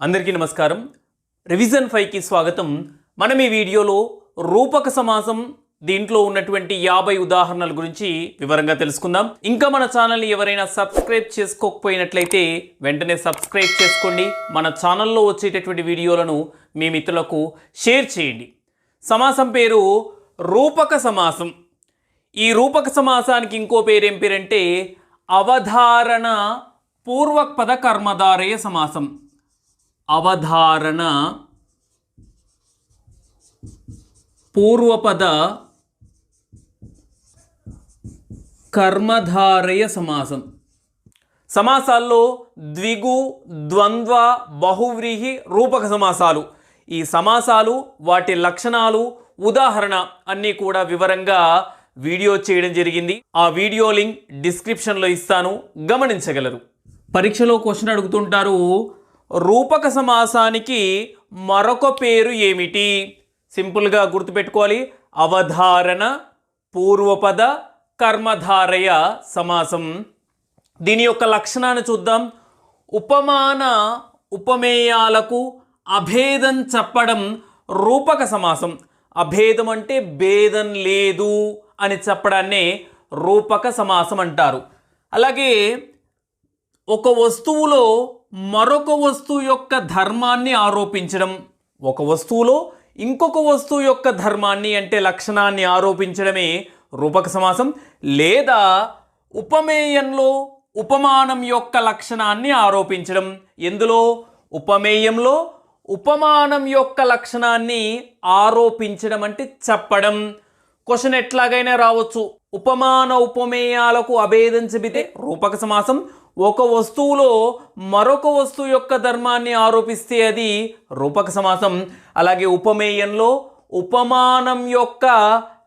అందరికీ నమస్కారం. రివిజన్ ఫైవ్కి స్వాగతం. మనం ఈ వీడియోలో రూపక సమాసం దీంట్లో ఉన్నటువంటి యాభై ఉదాహరణల గురించి వివరంగా తెలుసుకుందాం. ఇంకా మన ఛానల్ని ఎవరైనా సబ్స్క్రైబ్ చేసుకోకపోయినట్లయితే వెంటనే సబ్స్క్రైబ్ చేసుకోండి. మన ఛానల్లో వచ్చేటటువంటి వీడియోలను మీ మిత్రులకు షేర్ చేయండి. సమాసం పేరు రూపక సమాసం. ఈ రూపక సమాసానికి ఇంకో పేరేం పేరంటే అవధారణ పూర్వపద కర్మధారయ సమాసం. అవధారణ పూర్వపద కర్మధారయ సమాసం. సమాసాల్లో ద్విగు ద్వంద్వ బహువ్రీహి రూపక సమాసాలు. ఈ సమాసాలు వాటి లక్షణాలు ఉదాహరణ అన్నీ కూడా వివరంగా వీడియో చేయడం జరిగింది. ఆ వీడియో లింక్ డిస్క్రిప్షన్లో ఇస్తాను. గమనించగలరు. పరీక్షలో క్వశ్చన్ అడుగుతుంటారు రూపక సమాసానికి మరొక పేరు ఏమిటి? సింపుల్గా గుర్తుపెట్టుకోవాలి. అవధారణ పూర్వపద కర్మధారయ సమాసం. దీని యొక్క లక్షణాన్ని చూద్దాం. ఉపమాన ఉపమేయాలకు అభేదం చెప్పడం రూపక సమాసం. అభేదం అంటే భేదం లేదు అని చెప్పడాన్నే రూపక సమాసం అంటారు. అలాగే ఒక వస్తువులో మరొక వస్తువు యొక్క ధర్మాన్ని ఆరోపించడం. ఒక వస్తువులో ఇంకొక వస్తువు యొక్క ధర్మాన్ని అంటే లక్షణాన్ని ఆరోపించడమే రూపక సమాసం లేదా ఉపమేయంలో ఉపమానం యొక్క లక్షణాన్ని ఆరోపించడం. ఎందులో? ఉపమేయంలో ఉపమానం యొక్క లక్షణాన్ని ఆరోపించడం అంటే చెప్పడం. క్వశ్చన్ ఎట్లాగైనా రావచ్చు. ఉపమాన ఉపమేయాలకు అభేదం చెబితే రూపక సమాసం ఒక వస్తువులో మరొక వస్తువు యొక్క ధర్మాన్ని ఆరోపిస్తే అది రూపక సమాసం. అలాగే ఉపమేయంలో ఉపమానం యొక్క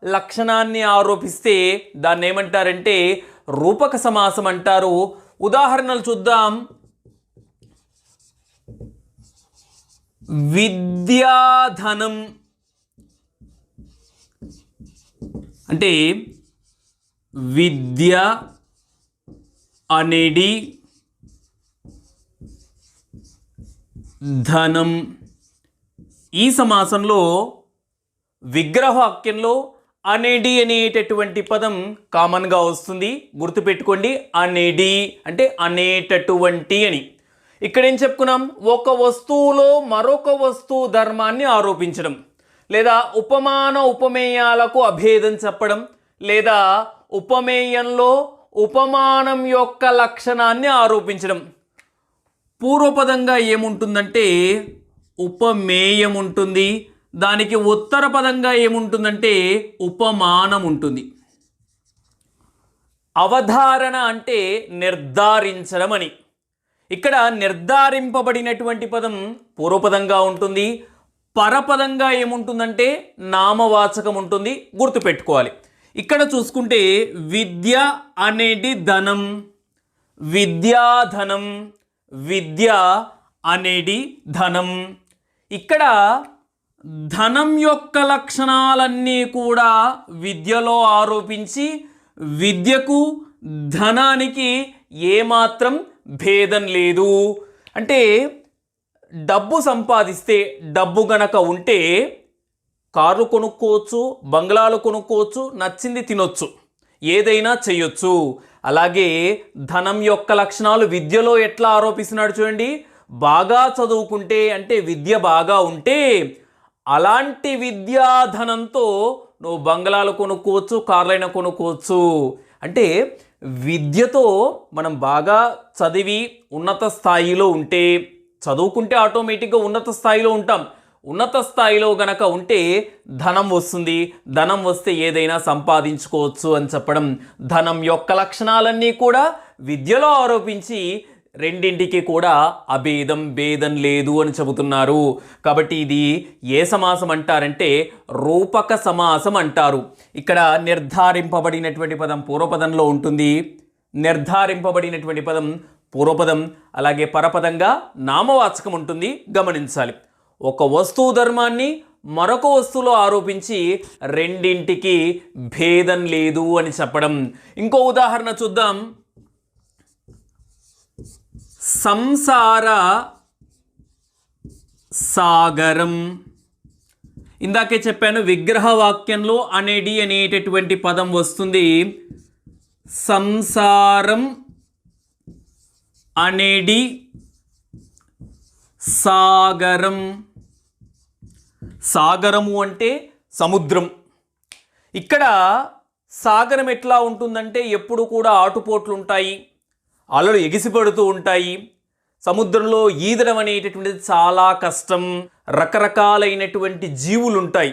లక్షణాన్ని ఆరోపిస్తే దాన్ని ఏమంటారంటే రూపక సమాసం అంటారు. ఉదాహరణలు చూద్దాం. విద్యాధనం. అంటే విద్య అనేది ధనం. ఈ సమాసంలో విగ్రహవాక్యంలో అనేడి అనేటటువంటి పదం కామన్గా వస్తుంది. గుర్తుపెట్టుకోండి అనేడి అంటే అనేటటువంటి అని. ఇక్కడ ఏం చెప్పుకున్నాం? ఒక వస్తువులో మరొక వస్తువు ధర్మాన్ని ఆరోపించడం లేదా ఉపమాన ఉపమేయాలకు అభేదం చెప్పడం లేదా ఉపమేయంలో ఉపమానం యొక్క లక్షణాన్ని ఆరోపించడం. పూర్వపదంగా ఏముంటుందంటే ఉపమేయం ఉంటుంది దానికి ఉత్తర పదంగా ఏముంటుందంటే ఉపమానం ఉంటుంది అవధారణ అంటే నిర్ధారించడం అని ఇక్కడ నిర్ధారింపబడినటువంటి పదం పూర్వపదంగా ఉంటుంది. పరపదంగా ఏముంటుందంటే నామవాచకం ఉంటుంది గుర్తుపెట్టుకోవాలి. ఇక్కడ చూసుకుంటే విద్య అనేది ధనం విద్యాధనం విద్య అనేది ధనం. ఇక్కడ ధనం యొక్క లక్షణాలన్నీ కూడా విద్యలో ఆరోపించి విద్యకు ధనానికి ఏమాత్రం భేదం లేదు. అంటే డబ్బు సంపాదిస్తే డబ్బు గనక ఉంటే కార్లు కొనుక్కోవచ్చు బంగ్లాలు కొనుక్కోవచ్చు నచ్చింది తినొచ్చు ఏదైనా చేయొచ్చు అలాగే ధనం యొక్క లక్షణాలు విద్యలో ఎట్లా ఆరోపిస్తున్నాడు చూడండి. బాగా చదువుకుంటే అంటే విద్య బాగా ఉంటే అలాంటి విద్యాధనంతో నువ్వు బంగ్లాలు కొనుక్కోవచ్చు కార్లైనా కొనుక్కోవచ్చు. అంటే విద్యతో మనం బాగా చదివి ఉన్నత స్థాయిలో ఉంటే చదువుకుంటే ఆటోమేటిక్గా ఉన్నత స్థాయిలో ఉంటాం. ఉన్నత స్థాయిలో గనక ఉంటే ధనం వస్తుంది. ధనం వస్తే ఏదైనా సంపాదించుకోవచ్చు అని చెప్పడం ధనం యొక్క లక్షణాలన్నీ కూడా విద్యలో ఆరోపించి రెండింటికి కూడా అభేదం భేదం లేదు అని చెబుతున్నారు. కాబట్టి ఇది ఏ సమాసం అంటారంటే రూపక సమాసం అంటారు. ఇక్కడ నిర్ధారింపబడినటువంటి పదం పూర్వపదంలో ఉంటుంది. నిర్ధారింపబడినటువంటి పదం పూర్వపదం అలాగే పరపదంగా నామవాచకం ఉంటుంది. గమనించాలి. ఒక వస్తువు ధర్మాన్ని మరొక వస్తువులో ఆరోపించి రెండింటికి భేదం లేదు అని చెప్పడం. ఇంకో ఉదాహరణ చూద్దాం. సంసార సాగరం. ఇందాకే చెప్పాను విగ్రహ వాక్యంలో అనేడి అనేటటువంటి పదం వస్తుంది. సంసారం అనేడి సాగరం. సాగరము అంటే సముద్రం. ఇక్కడ సాగరం ఎట్లా ఉంటుందంటే ఎప్పుడు కూడా ఆటుపోట్లు ఉంటాయి అలలు ఎగిసిపడుతూ ఉంటాయి. సముద్రంలో ఈదడం అనేటటువంటిది చాలా కష్టం. రకరకాలైనటువంటి జీవులు ఉంటాయి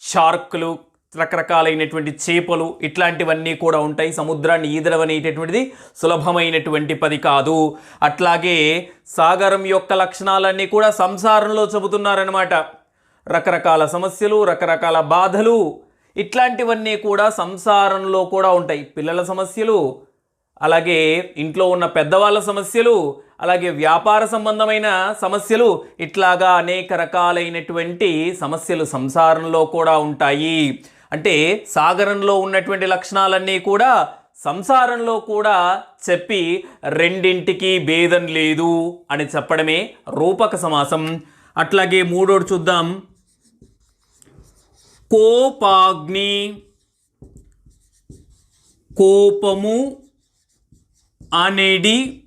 షార్కులు రకరకాలైనటువంటి చేపలు ఇట్లాంటివన్నీ కూడా ఉంటాయి. సముద్రాన్ని ఈదడం అనేటటువంటిది సులభమైనటువంటి పది కాదు. అట్లాగే సాగరం యొక్క లక్షణాలన్నీ కూడా సంసారంలో చెబుతున్నారనమాట రకరకాల సమస్యలు రకరకాల బాధలు ఇట్లాంటివన్నీ కూడా సంసారంలో కూడా ఉంటాయి. పిల్లల సమస్యలు అలాగే ఇంట్లో ఉన్న పెద్దవాళ్ళ సమస్యలు అలాగే వ్యాపార సంబంధమైన సమస్యలు ఇట్లాగా అనేక రకాలైనటువంటి సమస్యలు సంసారంలో కూడా ఉంటాయి. అంటే సాగరంలో ఉన్నటువంటి లక్షణాలన్నీ కూడా సంసారంలో కూడా చెప్పి రెండింటికి భేదం లేదు అని చెప్పడమే రూపక సమాసం. అట్లాగే మూడోడు చూద్దాం. కోపాగ్ని కోపము అనేది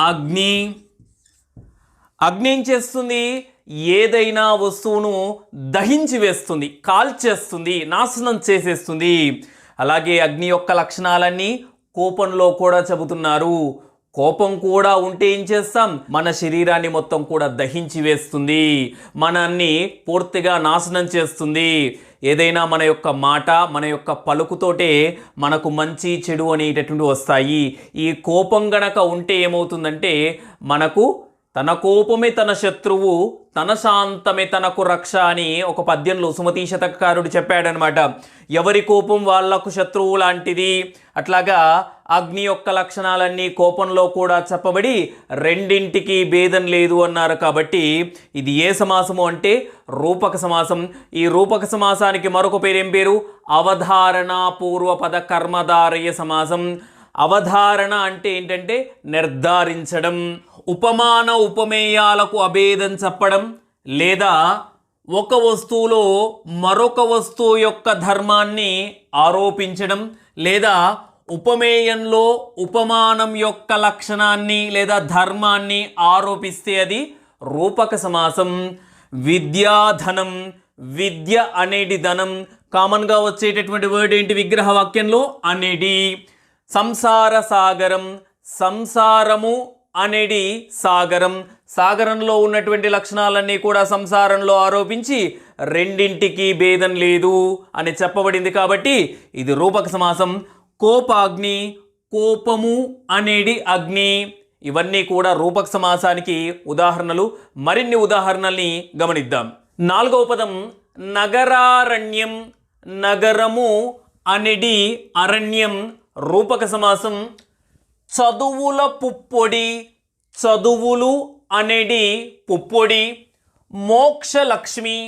అగ్ని. అగ్ని ఏం చేస్తుంది? ఏదైనా వస్తువును దహించి వేస్తుంది కాల్చేస్తుంది నాశనం చేసేస్తుంది. అలాగే అగ్ని యొక్క లక్షణాలన్నీ కోపంలో కూడా చెబుతున్నారు. కోపం కూడా ఉంటే ఏం చేస్తాం? మన శరీరాన్ని మొత్తం కూడా దహించి వేస్తుంది. మనల్ని పూర్తిగా నాశనం చేస్తుంది. ఏదైనా మన యొక్క మాట మన యొక్క పలుకుతోటే మనకు మంచి చెడు అనేటటువంటి వస్తాయి. ఈ కోపం గనక ఉంటే ఏమవుతుందంటే మనకు తన కోపమే తన శత్రువు తన శాంతమే తనకు రక్ష అని ఒక పద్యంలో సుమతీ శతకారుడు చెప్పాడనమాట. ఎవరి కోపం వాళ్ళకు శత్రువు లాంటిది? అట్లాగా అగ్ని యొక్క లక్షణాలన్నీ కోపంలో కూడా చెప్పబడి రెండింటికి భేదం లేదు అన్నారు కాబట్టి ఇది ఏ సమాసము అంటే రూపక సమాసం. ఈ రూపక సమాసానికి మరొక పేరేం పేరు? అవధారణ పూర్వపద కర్మధారయ సమాసం. అవధారణ అంటే ఏంటంటే నిర్ధారించడం. ఉపమాన ఉపమేయాలకు అభేదం చెప్పడం లేదా ఒక వస్తువులో మరొక వస్తువు యొక్క ధర్మాన్ని ఆరోపించడం లేదా ఉపమేయంలో ఉపమానం యొక్క లక్షణాన్ని లేదా ధర్మాన్ని ఆరోపిస్తే అది రూపక సమాసం. విద్యాధనం విద్య అనేది ధనం. కామన్గా వచ్చేటటువంటి వర్డ్ ఏంటి విగ్రహ వాక్యంలో? అనేది. సంసార సాగరం సంసారము అనేది సాగరం. సాగరంలో ఉన్నటువంటి లక్షణాలన్నీ కూడా సంసారంలో ఆరోపించి రెండింటికి భేదం లేదు అని చెప్పబడింది కాబట్టి ఇది రూపక సమాసం. కోపాగ్ని కోపము అనేది అగ్ని. ఇవన్నీ కూడా రూపక సమాసానికి ఉదాహరణలు. మరిన్ని ఉదాహరణల్ని గమనిద్దాం. నాలుగవ పదం నగరారణ్యం. నగరము అనేది అరణ్యం. రూపక సమాసం చదువుల పుప్పొడి చదువులు అనేది పుప్పొడి మోక్షలక్ష్మి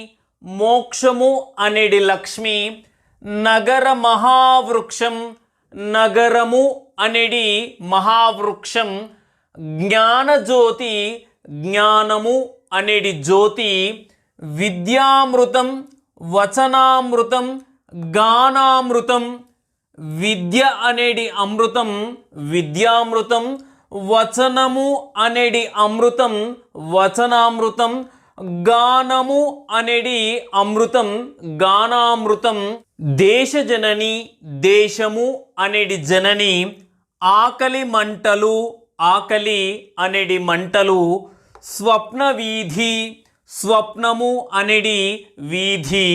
మోక్షము అనేది లక్ష్మి నగర మహావృక్షం నగరము అనేది మహావృక్షం జ్ఞానజ్యోతి జ్ఞానము అనేది జ్యోతి విద్యామృతం వచనామృతం గానామృతం విద్య అనేది అమృతం విద్యామృతం వచనము అనేది అమృతం వచనామృతం గానము అనేది అమృతం గానామృతం దేశజనని దేశము అనేది జనని ఆకలి మంటలు ఆకలి అనేది మంటలు స్వప్న వీధి స్వప్నము అనేది వీధి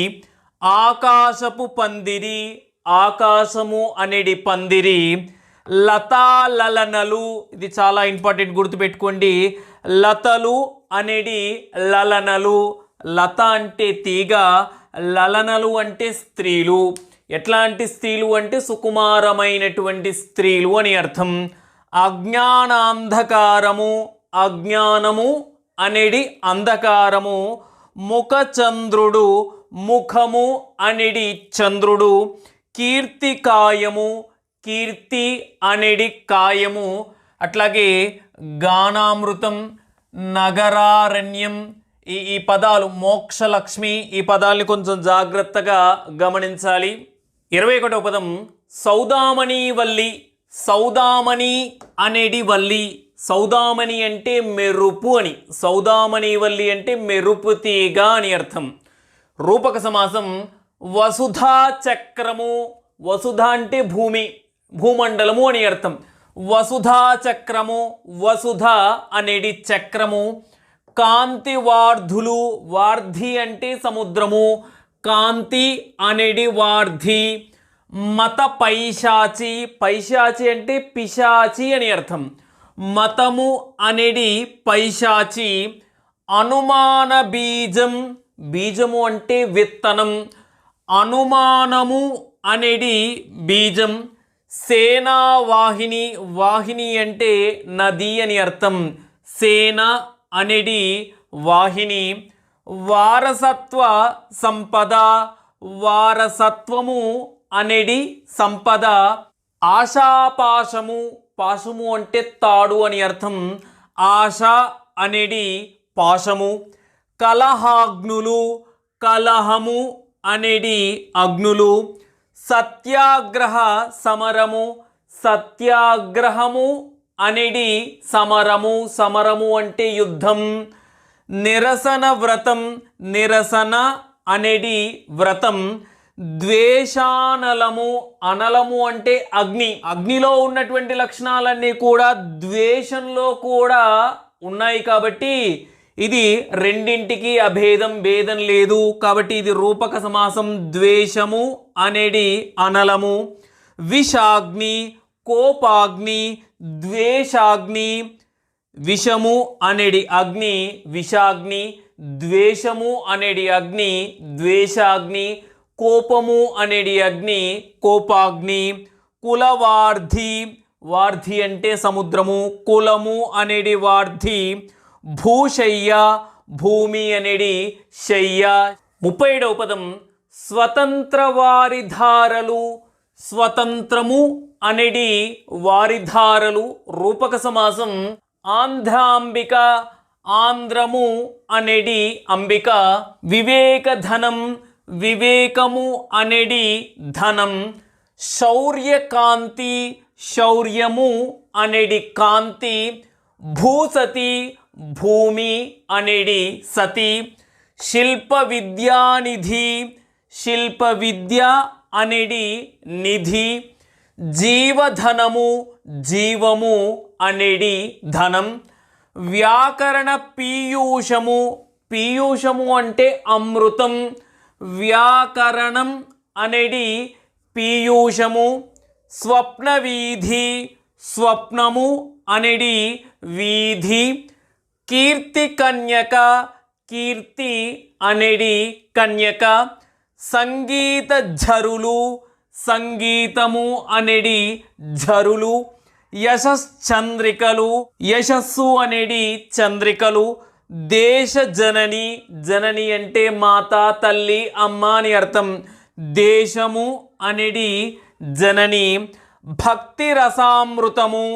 ఆకాశపు పందిరి ఆకాశము అనేది పందిరి లతాలలనలు ఇది చాలా ఇంపార్టెంట్ గుర్తుపెట్టుకోండి. లతలు అనేది లలనలు లత అంటే తీగ లలనలు అంటే స్త్రీలు. ఎట్లాంటి స్త్రీలు అంటే సుకుమారమైనటువంటి స్త్రీలు అని అర్థం. అజ్ఞానాంధకారము అజ్ఞానము అనేది అంధకారము ముఖచంద్రుడు ముఖము అనేది చంద్రుడు. కీర్తి కాయము కీర్తి అనేది కాయము అట్లాగే గానామృతం నగరారణ్యం ఈ ఈ పదాలు మోక్షలక్ష్మి ఈ పదాల్ని కొంచెం జాగ్రత్తగా గమనించాలి. ఇరవై ఒకటవ పదం సౌదామణి వల్లి సౌదామణి అనేది వల్లి సౌదామణి అంటే మెరుపు అని సౌదామణి వల్లి అంటే మెరుపు తీగ అని అర్థం. రూపక సమాసం వసుధా చక్రము. వసుధ అంటే భూమి భూమండలము అని అర్థం. వసుధా చక్రము వసుధ అనేది చక్రము. కాంతి వార్ధులు వార్ధి అంటే సముద్రము. కాంతి అనేది వార్ధి. మత పైశాచి పైశాచి అంటే పిశాచి అని అర్థం. మతము అనేది పైశాచి. అనుమాన బీజం బీజము అంటే విత్తనం. అనుమానము అనేది బీజం. సేనా వాహిని వాహిని అంటే నది అని అర్థం. సేన అనేది వాహిని. వారసత్వ సంపద వారసత్వము అనేది సంపద. ఆశాపాశము పాశము అంటే తాడు అని అర్థం. ఆశ అనేది పాశము. కలహాగ్నులు కలహము అనేది అగ్నులు సత్యాగ్రహ సమరము సత్యాగ్రహము అనేది సమరము సమరము అంటే యుద్ధం నిరసన వ్రతం నిరసన అనేది వ్రతం ద్వేషానలము అనలము అంటే అగ్ని. అగ్నిలో ఉన్నటువంటి లక్షణాలన్నీ కూడా ద్వేషంలో కూడా ఉన్నాయి కాబట్టి ఇది రెండింటికి అభేదం భేదం లేదు. కాబట్టి ఇది రూపక సమాసం ద్వేషము అనేది అనలము. విషాగ్ని కోపాగ్ని ద్వేషాగ్ని విషము అనేది అగ్ని విషాగ్ని ద్వేషము అనేది అగ్ని ద్వేషాగ్ని కోపము అనేది అగ్ని కోపాగ్ని కులవార్ధి. వార్ధి అంటే సముద్రము. కులము అనేది వార్ధి. భూశయ్య భూమి అనేది శయ్య. ముప్పై ఏడవ పదం. స్వతంత్ర వారిధారలు స్వతంత్రము అనేది వారిధారలు. రూపక సమాసం. ఆంధ్రాంబిక ఆంధ్రము అనేది అంబిక. వివేకధనం వివేకము అనేది ధనం. శౌర్యకాంతి శౌర్యము అనేది కాంతి. భూసతి భూమి అనేది సతి శిల్ప విద్యానిధి శిల్ప విద్య అనేది నిధి జీవధనము జీవము అనేది ధనం వ్యాకరణ పీయూషము పీయూషము అంటే అమృతం వ్యాకరణం అనేది పీయూషము స్వప్న వీధి స్వప్నము అనేది వీధి కీర్తి కన్యక కీర్తి అనేది కన్యక సంగీత ఝరులు సంగీతము అనేది ఝరులు యశశ్చంద్రికలు యశస్సు అనేది చంద్రికలు దేశ జనని జనని అంటే మాత తల్లి అమ్మ అని అర్థం. దేశము అనేది జనని భక్తి రసామృతము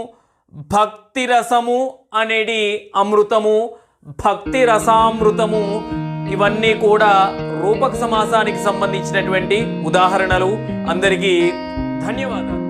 భక్తి రసము అనేది అమృతము భక్తి రసామృతము ఇవన్నీ కూడా రూపక సమాసానికి సంబంధించినటువంటి ఉదాహరణలు. అందరికీ ధన్యవాదాలు.